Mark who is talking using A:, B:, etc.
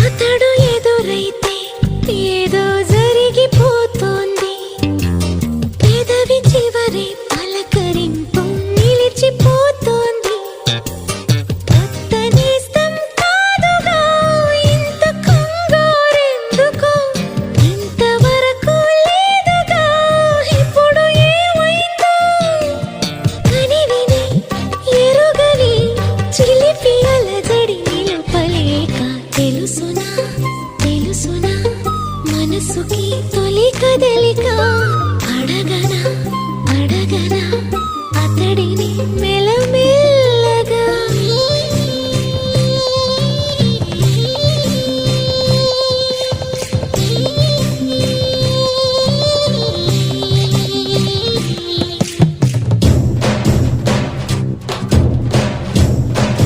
A: అతడు ఎదురైతే మనసుకి తొలి కదలిక. అడగనా అడగనా అతడిని మెల